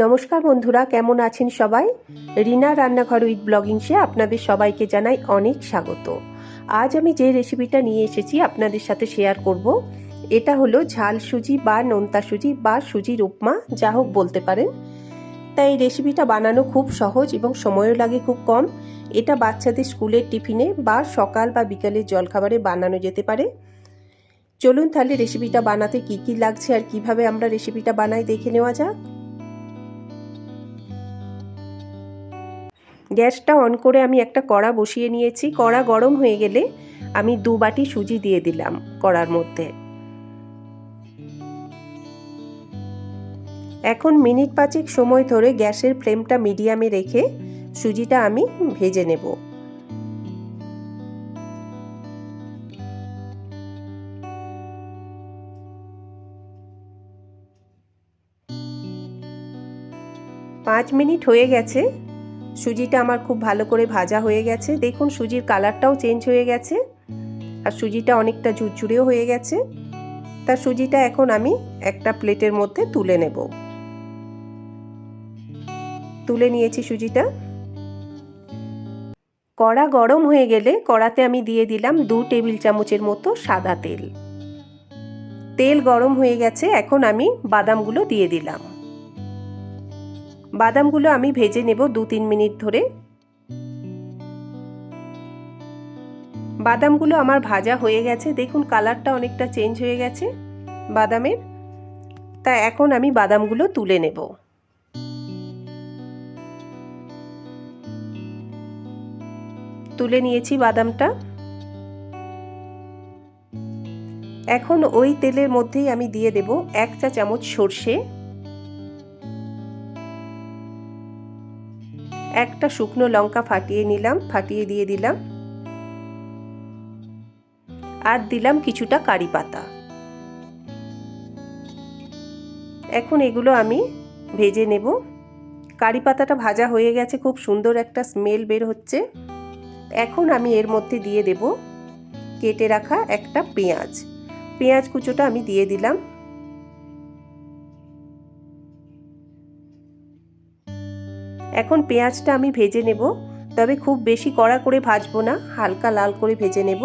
নমস্কার বন্ধুরা, কেমন আছেন সবাই? রিনা রান্নাঘর উইথ ব্লগিংসে আপনাদের সবাইকে জানাই অনেক স্বাগত। আজ আমি যে রেসিপিটা নিয়ে এসেছি আপনাদের সাথে শেয়ার করব, এটা হলো ঝাল সুজি বা নোনতা সুজি বা সুজির উপমা যা হোক বলতে পারেন। তাই এই রেসিপিটা বানানো খুব সহজ এবং সময়ও লাগে খুব কম। এটা বাচ্চাদের স্কুলের টিফিনে বা সকাল বা বিকালের জলখাবারে বানানো যেতে পারে। চলুন তাহলে রেসিপিটা বানাতে কি কি লাগছে আর কীভাবে আমরা রেসিপিটা বানাই দেখে নেওয়া যাক। গ্যাসটা অন করে আমি একটা কড়া বসিয়ে নিয়েছি। কড়া গরম হয়ে গেলে আমি দু বাটি সুজি দিয়ে দিলাম কড়ার মধ্যে। এখন মিনিট পাঁচেক সময় ধরে গ্যাসের ফ্লেমটা মিডিয়ামে রেখে সুজিটা আমি ভেজে নেব। পাঁচ মিনিট হয়ে গেছে। সুজিটা আমার খুব ভালো করে ভাজা হয়ে গেছে। দেখুন, সুজির কালারটাও চেঞ্জ হয়ে গেছে। আর সুজিটা অনেকটা ঝুরঝুরেও হয়ে গেছে। তা সুজিটা এখন আমি একটা প্লেটের মধ্যে তুলে নেব। তুলে নিয়েছি সুজিটা। কড়া গরম হয়ে গেলে কড়াতে আমি দিয়ে দিলাম দু টেবিল চামচের মতো সাদা তেল। তেল গরম হয়ে গেছে, এখন আমি বাদামগুলো দিয়ে দিলাম। বাদামগুলো আমি ভেজে নেব দু তিন মিনিট ধরে। বাদামগুলো আমার ভাজা হয়ে গেছে। দেখুন, কালারটা অনেকটা চেঞ্জ হয়ে গেছে বাদামের। তা এখন আমি বাদামগুলো তুলে নেব। তুলে নিয়েছি বাদামটা। এখন ওই তেলের মধ্যেই আমি দিয়ে দেব এক চা চামচ সর্ষে। একটা শুকনো লঙ্কা ফাটিয়ে নিলাম, ফাটিয়ে দিয়ে দিলাম। আর দিলাম কিছুটা কারি পাতা। এখন এগুলো আমি ভেজে নেব। কারি পাতাটা ভাজা হয়ে গেছে, খুব সুন্দর একটা স্মেল বের হচ্ছে। এখন আমি এর মধ্যে দিয়ে দেব কেটে রাখা একটা পেঁয়াজ। পেঁয়াজ কুচোটা আমি দিয়ে দিলাম। এখন পেঁয়াজটা আমি ভেজে নেব, তবে খুব বেশি কড়া করে ভাজবো না, হালকা লাল করে ভেজে নেব।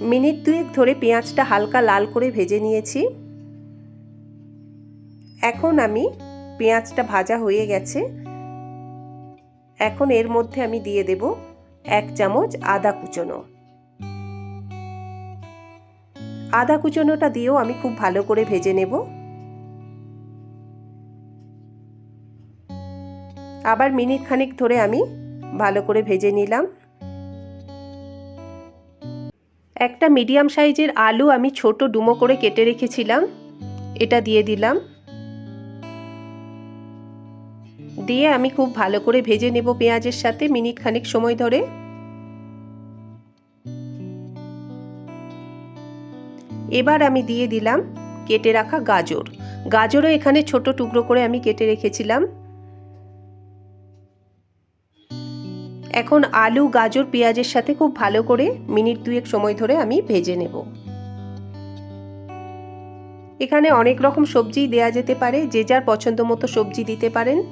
মিনিট দুয়েক ধরে পেঁয়াজটা হালকা লাল করে ভেজে নিয়েছি। এখন আমি পেঁয়াজটা ভাজা হয়ে গেছে। এখন এর মধ্যে আমি দিয়ে দেব এক চামচ আদা কুচনো। আদা কুচনোটা দিয়েও আমি খুব ভালো করে ভেজে নেব। আবার মিনিট খানিক ধরে আমি ভালো করে ভেজে নিলাম। একটা মিডিয়াম সাইজের আলু আমি ছোট ডুমো করে কেটে রেখেছিলাম। এটা দিয়ে দিলাম। দিয়ে আমি খুব ভালো করে ভেজে নেব পেঁয়াজের সাথে মিনিট খানিক সময় ধরে। এবার আমি দিয়ে দিলাম কেটে রাখা গাজর। গাজরও এখানে ছোট টুকরো করে আমি কেটে রেখেছিলাম। এখন আলু, গাজর, পেঁয়াজের সাথে খুব ভালো করে মিনিট দুয়েক সময় ধরে আমি ভেজে নেব। এখানে অনেক রকম সবজি দেয়া যেতে পারে, যে যার পছন্দ মতো সবজি দিতে পারেন।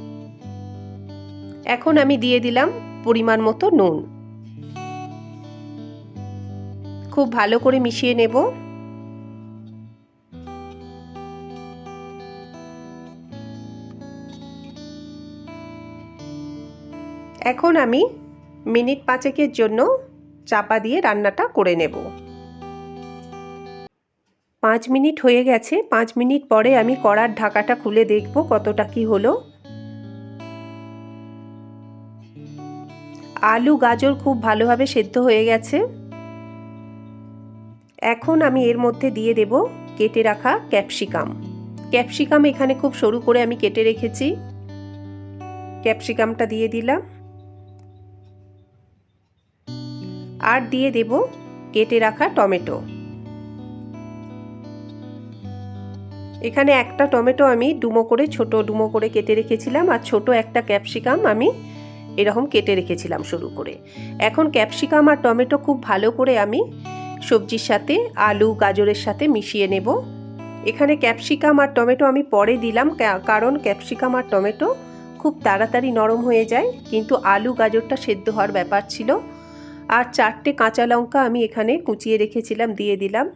এখন আমি দিয়ে দিলাম পরিমাণ মতো নুন। খুব ভালো করে মিশিয়ে নেব। এখন আমি মিনিট পাঁচেকের জন্য চাপা দিয়ে রান্নাটা করে নেব। পাঁচ মিনিট হয়ে গেছে। পাঁচ মিনিট পরে আমি কড়ার ঢাকাটা খুলে দেখব কতটা কি হলো। আলু, গাজর খুব ভালোভাবে সেদ্ধ হয়ে গেছে। এখন আমি এর মধ্যে দিয়ে দেব কেটে রাখা ক্যাপসিকাম। ক্যাপসিকাম এখানে খুব সরু করে আমি কেটে রেখেছি। ক্যাপসিকামটা দিয়ে দিলাম। আর দিয়ে দেব কেটে রাখা টমেটো। এখানে একটা টমেটো আমি ডুমো করে, ছোট ডুমো করে কেটে রেখেছিলাম আর ছোট একটা ক্যাপসিকাম আমি এরকম কেটে রেখেছিলাম শুরু করে। এখন ক্যাপসিকাম আর টমেটো খুব ভালো করে আমি সবজির সাথে, আলু, গাজরের সাথে মিশিয়ে নেব। এখানে ক্যাপসিকাম আর টমেটো আমি পরে দিলাম কারণ ক্যাপসিকাম আর টমেটো খুব তাড়াতাড়ি নরম হয়ে যায়, কিন্তু আলু, গাজরটা সেদ্ধ হওয়ার ব্যাপার ছিল। আর চারটে কাঁচা লঙ্কা আমি এখানে কুচিয়ে রেখেছিলাম, দিয়ে দিলাম।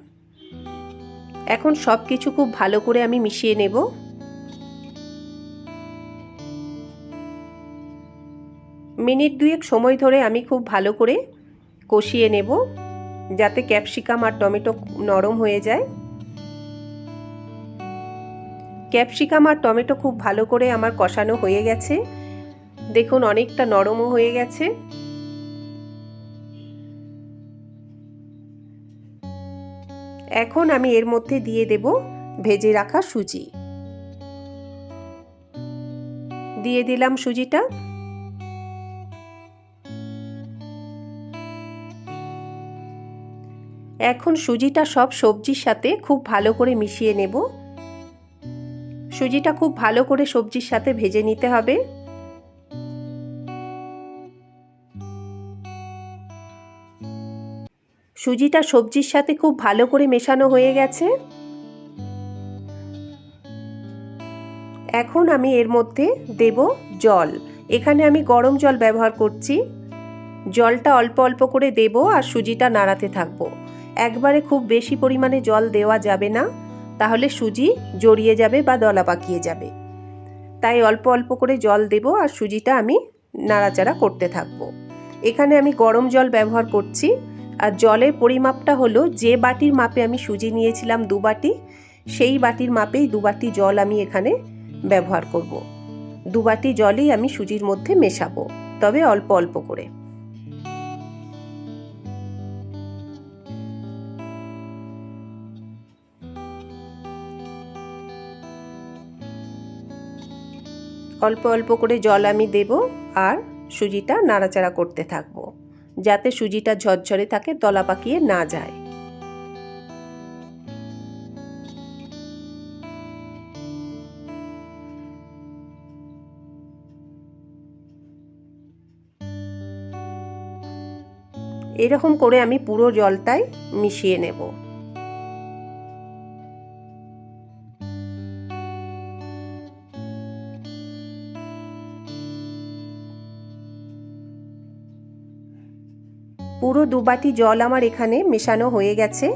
এখন সব কিছু খুব ভালো করে আমি মিশিয়ে নেব। মিনিট দুয়েক সময় ধরে আমি খুব ভালো করে কষিয়ে নেব, যাতে ক্যাপসিকাম আর টমেটো নরম হয়ে যায়। ক্যাপসিকাম আর টমেটো খুব ভালো করে আমার কষানো হয়ে গেছে। দেখুন, অনেকটা নরমও হয়ে গেছে। এখন আমি এর মধ্যে দিয়ে দেব ভেজে রাখা সুজি। দিয়ে দিলাম সুজিটা। এখন সুজিটা সব সবজির সাথে খুব ভালো করে মিশিয়ে নেব। সুজিটা খুব ভালো করে সবজির সাথে ভেজে নিতে হবে। সুজিটা সবজির সাথে খুব ভালো করে মেশানো হয়ে গেছে। এখন আমি এর মধ্যে দেব জল। এখানে আমি গরম জল ব্যবহার করছি। জলটা অল্প অল্প করে দেব আর সুজিটা নাড়াতে থাকব। একবারে খুব বেশি পরিমাণে জল দেওয়া যাবে না। তাহলে সুজি জড়িয়ে যাবে বা দলা পাকিয়ে যাবে। তাই অল্প অল্প করে জল দেব আর সুজিটা আমি নাড়াচাড়া করতে থাকব। এখানে আমি গরম জল ব্যবহার করছি। আর জলের পরিমাপটা হলো যে বাটির মাপে আমি সুজি নিয়েছিলাম দু বাটি, সেই বাটির মাপেই দু বাটি জল আমি এখানে ব্যবহার করব। দু বাটি জলেই আমি সুজির মধ্যে মেশাবো, তবে অল্প অল্প করে অল্প অল্প করে জল আমি দেব আর সুজিটা নাড়াচাড়া করতে থাকব যাতে সুজিটা ঝরঝরে থাকে, দলা পাকিয়ে না যায়। এরকম করে আমি পুরো জলটাই মিশিয়ে নেব। পুরো দু বাটি জল আমার এখানে মেশানো হয়ে গেছে।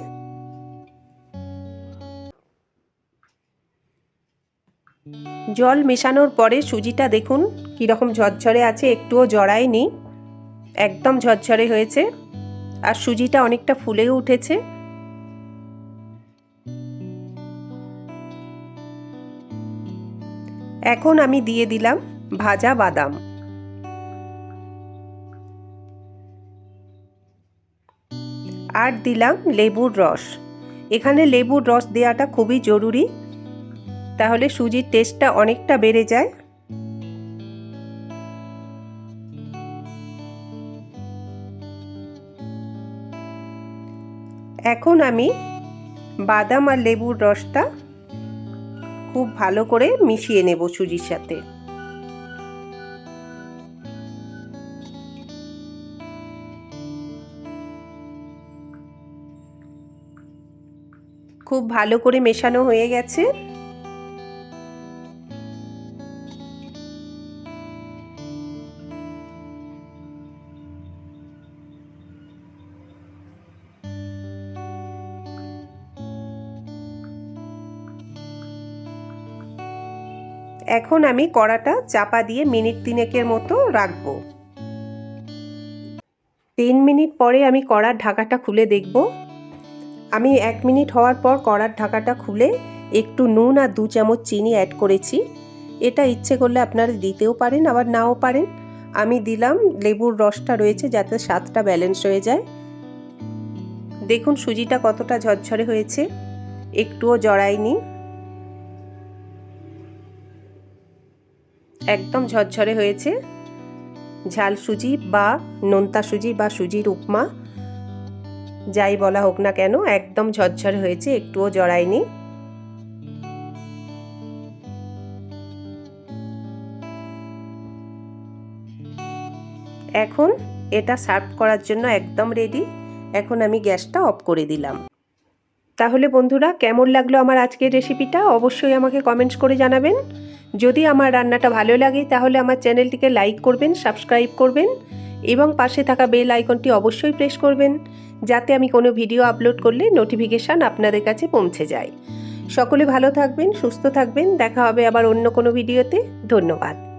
জল মেশানোর পরে সুজিটা দেখুন, কীরকম ঝরঝরে আছে, একটুও জড়ায়নি। একদম ঝরঝরে হয়েছে। আর সুজিটা অনেকটা ফুলেও উঠেছে। এখন আমি দিয়ে দিলাম ভাজা বাদাম। আর দিলাম লেবুর রস। এখানে লেবুর রস দেওয়াটা খুবই জরুরি। তাহলে সুজির টেস্টটা অনেকটা বেড়ে যায়। এখন আমি বাদাম আর লেবুর রসটা খুব ভালো করে মিশিয়ে নেব সুজির সাথে। খুব ভালো করে মেশানো হয়ে গেছে। এখন আমি কড়াটা চাপা দিয়ে মিনিট তিনেকের মতো রাখব। তিন মিনিট পরে আমি কড়ার ঢাকাটা খুলে দেখব। আমি এক মিনিট হওয়ার পর কড়ার ঢাকাটা খুলে একটু নুন আর দু চামচ চিনি অ্যাড করেছি। এটা ইচ্ছে করলে আপনারা দিতেও পারেন, আবার নাও পারেন। আমি দিলাম, লেবুর রসটা রয়েছে যাতে স্বাদটা ব্যালেন্স হয়ে যায়। দেখুন সুজিটা কতটা ঝরঝরে হয়েছে, একটুও জড়ায়নি। একদম ঝরঝরে হয়েছে। ঝাল সুজি বা নোনতা সুজি বা সুজির উপমা যাই বলা হোক না কেন, একদম ঝরঝর হয়েছে, একটুও জড়ায়নি। এখন এটা সার্ভ করার জন্য একদম রেডি এখন আমি গ্যাসটা অফ করে দিলাম। তাহলে বন্ধুরা, কেমন লাগল আমার আজকের রেসিপিটা অবশ্যই আমাকে কমেন্টস করে জানাবেন। যদি আমার রান্নাটা ভালো লাগে, তাহলে আমার চ্যানেলটিকে লাইক করবেন সাবস্ক্রাইব করবেন। এবং পাশে থাকা বেল আইকনটি অবশ্যই প্রেস করবেন, যাতে আমি কোনো ভিডিও আপলোড করলে নোটিফিকেশান আপনাদের কাছে পৌঁছে যায়। সকলে ভালো থাকবেন, সুস্থ থাকবেন, দেখা হবে আবার অন্য কোনো ভিডিওতে। ধন্যবাদ।